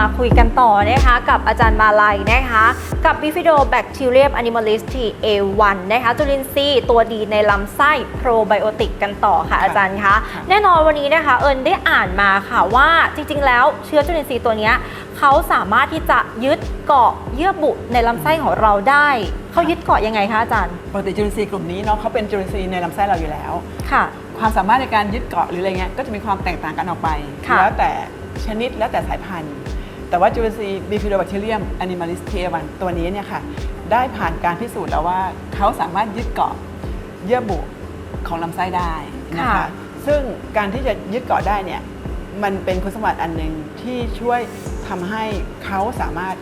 มาคุยกันต่อนะคะกับอาจารย์มาลัยนะคะกับ Bifidobacterium animalisti A1 นะคะจุลินทรีย์ตัวดีในลำไส้โปรไบโอติกกันต่อค่ะอาจารย์คะค่ะแน่นอนวันนี้นะคะเอิญได้อ่านมาค่ะว่าจริงๆ แล้วเชื้อจุลินทรีย์ตัวเนี้ยเขาสามารถที่จะยึดเกาะเยื่อบุในลำไส้ของเราได้เขายึดเกาะยังไงคะอาจารย์ปกติจุลินทรีย์กลุ่มนี้เนาะเขาเป็นจุลินทรีย์ในลำไส้เราอยู่แล้วค่ะ ความสามารถในการยึดเกาะหรืออะไรเงี้ยก็จะมีความแตกต่างกันออกไปค่ะแล้วแต่ชนิดแล้วแต่สายพันธุ์ แต่ว่าจุลินทรีย์ Bifidobacterium animalistia 1ตัวนี้เนี่ยค่ะได้ผ่านการพิสูจน์แล้วว่าเขาสามารถยึดเกาะเยื่อบุของลำไส้ได้นะคะค่ะ ซึ่งการที่จะยึดเกาะได้เนี่ยมันเป็นคุณสมบัติอันหนึ่งที่ช่วยทำให้เขาสามารถ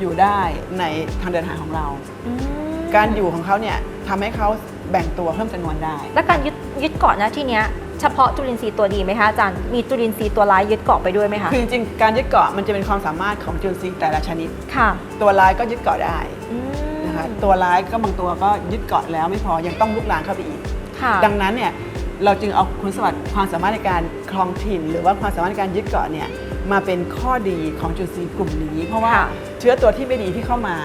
อยู่ได้ในทางเดินอาหารของเรา อืม การอยู่ของเขาเนี่ยทำให้เขาแบ่งตัวเพิ่มจำนวนได้ และการยึดยึดเกาะนะที่เนี้ยเฉพาะจุลินทรีย์ตัวดีไหมคะอาจารย์มีจุลินทรีย์ตัวร้ายยึดเกาะไปด้วยไหมคะคือจริงๆการยึดเกาะมันจะเป็นความสามารถของจุลินทรีย์แต่ละชนิด ค่ะตัวร้ายก็ยึดเกาะได้อืมนะคะตัวร้ายก็บางตัวก็ยึดเกาะแล้วไม่พอยังต้องลุกลามเข้าไปอีก ค่ะ ดังนั้นเนี่ยเราจึงเอาคุณสมบัติความสามารถในการครองถิ่น หรือว่าความสามารถในการยึดเกาะเนี่ยมาเป็นข้อดีของจุลินทรีย์กลุ่มนี้ เพราะว่าค่ะ เชื้อตัวที่ไม่ดีที่เข้ามา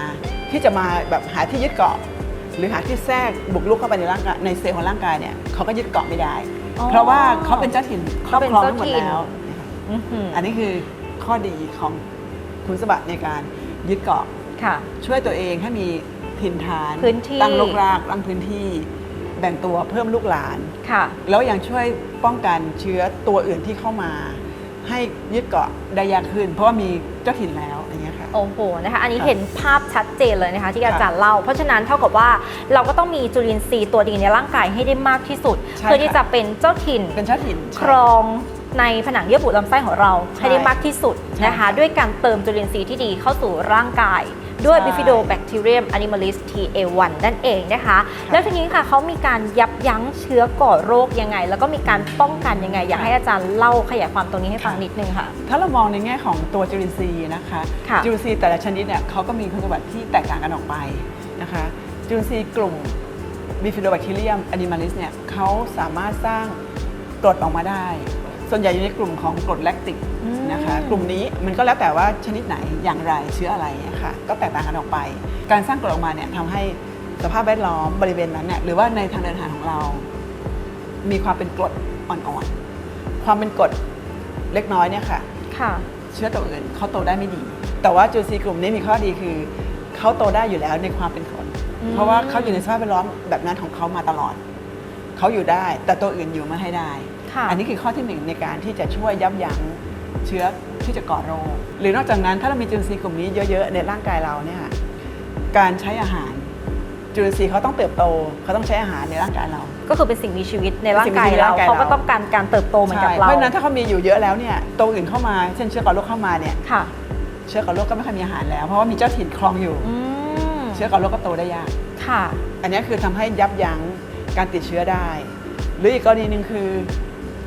ที่จะมาแบบหาที่ยึดเกาะ หรือหาที่แทรกบุกรุกเข้าไปในร่างกายในเซลล์ของร่างกายเนี่ยเขาก็ยึดเกาะไม่ได้ อ๋อเพราะว่าเขาเป็นเจ้าถิ่นครเขาอบเป็นครองเจ้าทั้งหมดถิ่นแล้ว อื้อหืออันนี้คือข้อดีของคุณสมบัติในการยึดเกาะ ค่ะ ช่วยตัวเองให้มีถิ่นฐานพื้นที่ ตั้งรกรากตั้งพื้นที่ แบ่งตัวเพิ่มลูกหลาน ค่ะ แล้วยังช่วยป้องกันเชื้อตัวอื่นที่เข้ามา ให้ยึดเกาะได้ยากขึ้น เพราะว่ามีเจ้าถิ่นแล้วอย่างเงี้ยค่ะ โอ้โหนะคะ อันนี้ค่ะเห็นภาพชัดเจนเลยนะคะ ที่ค่ะอาจารย์เล่า เพราะฉะนั้นเท่ากับว่าเราก็ต้องมีจุลินทรีย์ตัวดีในร่างกายให้ได้มากที่สุด ใช่เพื่อที่ค่ะ จะเป็นเจ้าถิ่นเป็นเจ้าถิ่นครองในผนังเยื่อบุลำไส้ของเราใช่ให้ได้มากที่สุดใช่นะคะ ค่ะ ด้วยการเติมจุลินทรีย์ที่ดีเข้าสู่ร่างกาย ด้วยใช่ Bifidobacterium animalis TA1 นั่นเองนะคะ แล้วทีนี้ค่ะเขามีการยับยั้งเชื้อก่อโรคยังไง แล้วก็มีการป้องกันยังไง อยากให้อาจารย์เล่าขยายความตรงนี้ให้ฟังนิดนึงค่ะ ถ้าเรามองในแง่ของตัวจุลินทรีย์นะคะค่ะจุลินทรีย์แต่ละชนิดเนี่ยเขาก็มีคุณสมบัติที่แตกต่างกันออกไปนะคะจุลินทรีย์กลุ่ม Bifidobacterium animalis เนี่ยเขาสามารถสร้างกรดออกมาได้ ส่วนใหญ่อยู่ในกลุ่มของกรดแลคติกอืมนะคะ กลุ่มนี้มันก็แล้วแต่ว่าชนิดไหนอย่างไรเชื้ออะไรนะคะก็แตกต่างกันออกไป การสร้างกรดออกมาเนี่ยทำให้สภาพแวดล้อมบริเวณนั้นเนี่ยหรือว่าในทางเดินอาหารของเรา มีความเป็นกรดอ่อนๆความเป็นกรดเล็กน้อยเนี่ยค่ะค่ะเชื้อตัวอื่นเขาโตได้ไม่ดี แต่ว่าจุลินทรีย์กลุ่มนี้มีข้อดีคือเขาโตได้อยู่แล้วในความเป็นกรดอืมเพราะว่าเขาอยู่ในสภาพแวดล้อมแบบนั้นของเขามาตลอด เขาอยู่ได้ แต่ตัวอื่นอยู่ไม่ให้ได้ ค่ะ อันนี้คือข้อที่หนึ่งในการที่จะช่วยยับยั้งเชื้อที่จะก่อโรค หรือนอกจากนั้นถ้าเรามีจุลินทรีย์กลุ่มนี้เยอะๆในร่างกายเราเนี่ยค่ะการใช้อาหาร จุลินทรีย์เขาต้องเติบโตเขาต้องใช้อาหารในร่างกายเรา ก็คือเป็นสิ่งมีชีวิตในร่างกายเป็นสิ่งมีชีวิตในเราร่างกายเขาก็เราต้องการการเติบโตเหมือนกับใช่เราเพราะฉะนั้นถ้าเขามีอยู่เยอะแล้วเนี่ยตัวอื่นเข้ามาเช่นเชื้อก่อโรคเข้ามาเนี่ยค่ะ เชื้อก่อโรคก็ไม่ค่อยมีอาหารแล้ว เพราะว่ามีเจ้าถิ่นครองอยู่ อืมเชื้อก่อโรคก็โตได้ยาก ค่ะ อันนี้คือทำให้ยับยั้ง การติดเชื้อได้ หรืออีกกรณีหนึ่งคือ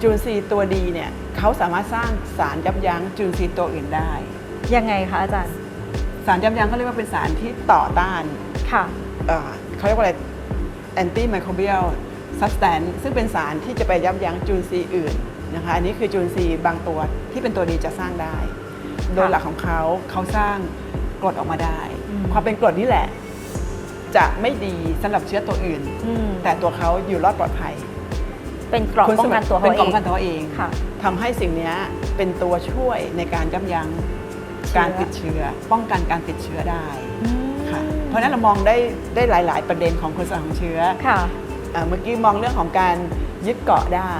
จุลินทรีย์ตัวดีเนี่ยเขาสามารถสร้างสารยับยั้งจุลินทรีย์ตัวอื่นได้ ยังไงคะอาจารย์ สารยับยั้งเขาเรียกว่าเป็นสารที่ต่อต้านค่ะเอ่อเขาเรียกว่าอะไร anti microbial substance ซึ่งเป็นสารที่จะไปยับยั้งจุลินทรีย์อื่นนะคะอันนี้คือจุลินทรีย์บางตัวที่เป็นตัวดีจะสร้างได้ โดยหลักของเขาเขาสร้างกรดออกมาได้อืมความเป็นกรดนี่แหละ จะไม่ดีสำหรับเชื้อตัวอื่นอืมแต่ตัวเขาอยู่รอดปลอดภัย เป็นกรอบป้องกันตัวเขาเป็นเอกรอบป้องงกันตัวเองค่ะทำให้สิ่งเนี้ยเป็นตัวช่วยในการยับยั้งเชื้อการติดเชื้อ ป้องกันการติดเชื้อได้อืมค่ะเพราะฉะนั้นเรามองได้ได้หลาย ๆ ประเด็นของคุณสมบัติของเชื้อค่ะอ่าเมื่อกี้มองเรื่องของการยึดเกาะได้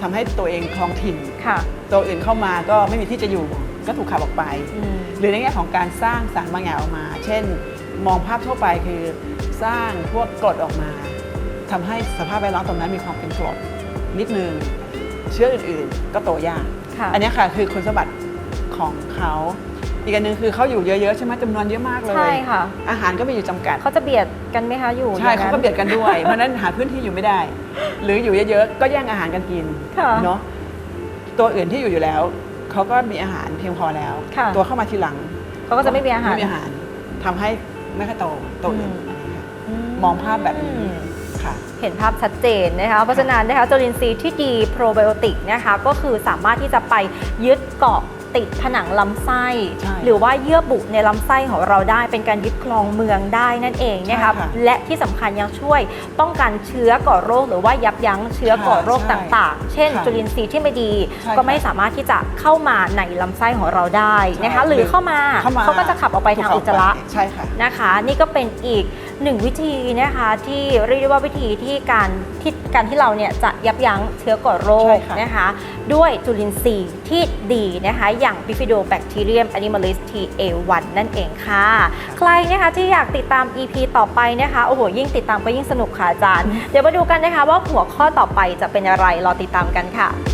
ทำให้ตัวเองคลองถิ่นค่ะ ตัวอื่นเข้ามาก็ไม่มีที่จะอยู่ก็ถูกขับออกไปอืมหรือในแง่ของการสร้างสารบางอย่างออกมา เช่น มองภาพทั่วไปคือสร้างพวกกรดออกมาทำให้สภาพแวดล้อมตรงนั้นมีความเป็นกรดนิดนึง เชื้ออื่นๆ ก็โตยากค่ะอันนี้ค่ะคือคุณสมบัติของเขาอีกอันหนึงคือเขาอยู่เยอะๆใช่ไหมจำนวนเยอะมากเลยใช่ค่ะ อาหารก็มีอยู่จำกัดเขาจะเบียดกันไหมคะอยู่ใช่อย่งเขานั้นก็เบียดกันด้วยเพราะฉะนั้นหาพื้นที่อยู่ไม่ได้ หรืออยู่เยอะๆก็แย่งอาหารกันกินค่ะเนาะตัวอื่นที่อยู่อยู่แล้วเขาก็มีอาหารเพียงพอแล้วค่ะตัวเข้ามาทีหลังเขาก็จะไม่มีอาหารไม่มีอาหารทำให้ ไม่ค่อยโตตัวอื่นอืมอันนี้ค่ะมองภาพแบบนี้ค่ะเห็นภาพชัดเจนนะคะ เพราะฉะนั้นนะคะจุลินทรีย์ที่ดีโปรไบโอติกนะคะก็คือสามารถที่จะไปยึดเกาะ ติดผนังลำไส้ ใช่หรือว่าเยื่อบุในลำไส้ของเราได้ เป็นการยึดครองเมืองได้นั่นเองนะคะใช่ค่ะและที่สำคัญยังช่วยป้องกันเชื้อก่อโรค หรือว่ายับยั้งเชื้อก่อโรคใช่ต่างๆ เช่น ค่ะจุลินทรีย์ที่ไม่ดี ใช่ก็ไม่ค่ะสามารถที่จะเข้ามาในลำไส้ของเราได้นะคะ ใช่หรือเข้ามาเข้ามาเขาก็จะขับออกไปทางอุจจาระ ใช่ค่ะ นะคะนี่ก็เป็นอีก หนึ่งวิธีนะคะที่เรียกได้ว่าวิธีที่การที่การที่เราเนี่ยจะยับยั้งเชื้อก่อโรใช่คค่ะนะคะ ด้วยจุลินทรีย์ที่ดีนะคะ อย่าง Bifidobacterium animalis TA1 นั่นเองค่ะ ใครนะคะที่อยากติดตาม EP ต่อไปนะคะ โอ้โห ยิ่งติดตามก็ยิ่งสนุกค่ะอาจารย์ เดี๋ยวมาดูกันนะคะว่าหัวข้อต่อไปจะเป็นอะไรรอติดตามกันค่ะ